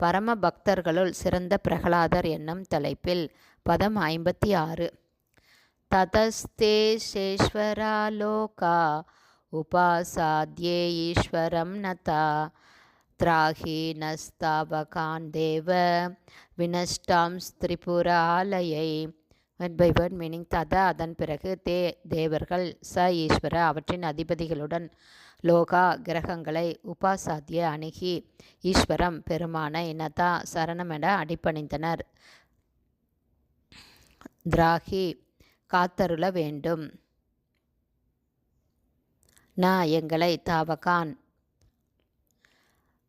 பரம பக்தர்களுள் சிறந்த பிரகலாதர் என்னும் தலைப்பில் பதம் ஐம்பத்தி ஆறு ததஸ்தே சேஸ்வரா லோகா உபாசாத்யே ஈஸ்வரம் நதா திராகி நஸ்தாபகான் தேவ வினஷ்டாம் திரிபுராலயை வேர்ட் பை வேர்ட் மீனிங் தத அதன் பிறகு தே தேவர்கள் ச ஈஸ்வர அவற்றின் அதிபதிகளுடன் லோகா கிரகங்களை உபாசாத்திய அணுகி ஈஸ்வரம் பெருமானை நதா சரணமென அடிப்பணிந்தனர். திராகி காத்தருள வேண்டும். ந எங்களை தாவகான்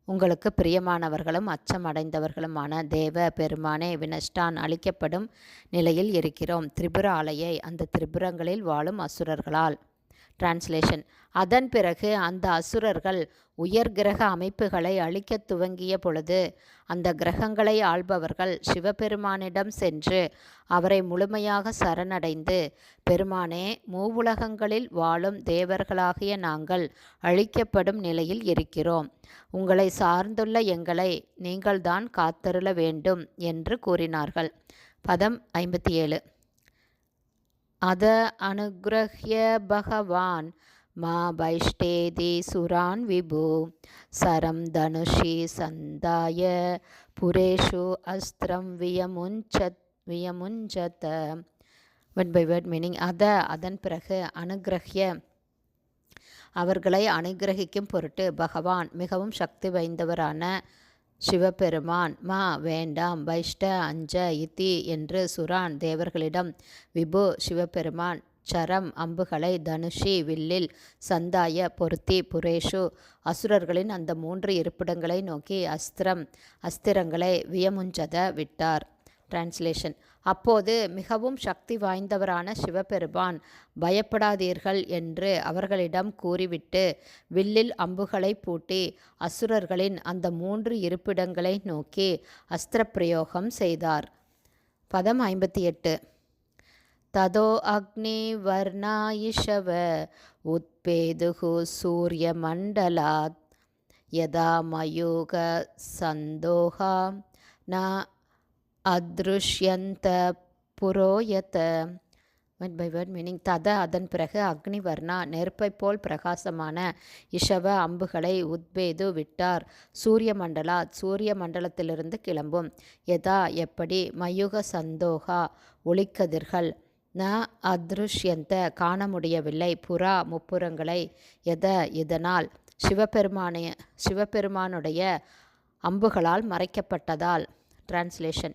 உங்களுக்கு பிரியமானவர்களும் அச்சம் அடைந்தவர்களுமான தேவ பெருமானே வினஷ்டான் அளிக்கப்படும் நிலையில் இருக்கிறோம். திரிபுர ஆலையை அந்த திரிபுரங்களில் வாழும் அசுரர்களால். டிரான்ஸ்லேஷன் அதன் பிறகு அந்த அசுரர்கள் உயர் கிரக அமைப்புகளை அழிக்க துவங்கிய பொழுது அந்த கிரகங்களை ஆள்பவர்கள் சிவபெருமானிடம் சென்று அவரை முழுமையாக சரணடைந்து பெருமானே மூவுலகங்களில் வாழும் தேவர்களாகிய நாங்கள் அழிக்கப்படும் நிலையில் இருக்கிறோம். உங்களை சார்ந்துள்ள எங்களை நீங்கள்தான் காத்தருள வேண்டும் என்று கூறினார்கள். பதம் ஐம்பத்தி ஏழு. அத அனுகிரஹ்ய பகவான் மா வைஷ்டேதி சுரான் விபு சரம் தனுஷி சந்தாய புரேஷு அஸ்திரம் வியமுஞ்சத் வியமுஞ்சத. வேர்ட் பை வேர்ட் மீனிங் அத அதன் பிறகு அனுகிரஹிய அவர்களை அனுகிரகிக்கும் பொருட்டு பகவான் மிகவும் சக்தி வாய்ந்தவரான சிவபெருமான் மா வேண்டாம் வைஷ்ட அஞ்ச இத்தி என்று சுரான் தேவர்களிடம் விபு சிவபெருமான் சரம் அம்புகளை தனுஷி வில்லில் சந்தாய பொருத்தி புரேஷு அசுரர்களின் அந்த மூன்று இருப்பிடங்களை நோக்கி அஸ்திரம் அஸ்திரங்களை வியமுஞ்சத விட்டார். டிரான்ஸ்லேஷன் அப்போது மிகவும் சக்தி வாய்ந்தவரான சிவபெருமான் பயப்படாதீர்கள் என்று அவர்களிடம் கூறிவிட்டு வில்லில் அம்புகளை பூட்டி அசுரர்களின் அந்த மூன்று இருப்பிடங்களை நோக்கி அஸ்திரப்பிரயோகம் செய்தார். பதம் ஐம்பத்தி எட்டு. ததோ அக்னி வர்ணாயிஷவ உத்பேதுகு சூரிய மண்டலாத் யதா மயூக சந்தோகா ந அத்ருஷ்யந்த புரோயத. வேர்ட் பை வேர்ட் மீனிங் தத அதன் பிறகு அக்னிவர்ணா நெருப்பை போல் பிரகாசமான இஷவ அம்புகளை உத்பேது விட்டார். சூரிய மண்டலா சூரிய மண்டலத்திலிருந்து கிளம்பும். எதா எப்படி? மயுக சந்தோகா ஒளிக்கதிர்கள். ந அத்ருஷ்யந்த காண முடியவில்லை புறா முப்புறங்களை எத இதனால் சிவபெருமானைய சிவபெருமானுடைய அம்புகளால் மறைக்கப்பட்டதால். டிரான்ஸ்லேஷன்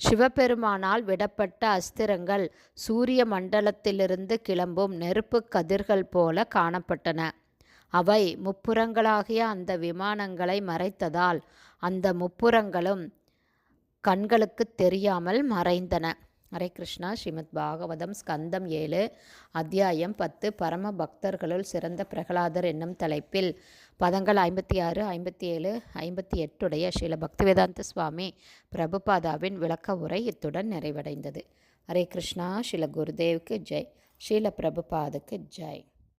சிவபெருமானால் விடப்பட்ட அஸ்திரங்கள் சூரிய மண்டலத்திலிருந்து கிளம்பும் நெருப்பு கதிர்கள் போல காணப்பட்டன. அவை முப்புறங்களாகிய அந்த விமானங்களை மறைத்ததால் அந்த முப்புறங்களும் கண்களுக்கு தெரியாமல் மறைந்தன. ஹரே கிருஷ்ணா. ஸ்ரீமத் பாகவதம் ஸ்கந்தம் ஏழு அத்தியாயம் பத்து பரம பக்தர்களுள் சிறந்த பிரகலாதர் என்னும் தலைப்பில் பதங்கள் ஐம்பத்தி ஆறு ஐம்பத்தி ஏழு ஐம்பத்தி எட்டுடைய ஸ்ரீல பக்திவேதாந்த சுவாமி பிரபுபாதாவின் விளக்க உரை இத்துடன் நிறைவடைந்தது. ஹரே கிருஷ்ணா. ஸ்ரீல குருதேவுக்கு ஜெய். ஸ்ரீல பிரபுபாதுக்கு ஜெய்.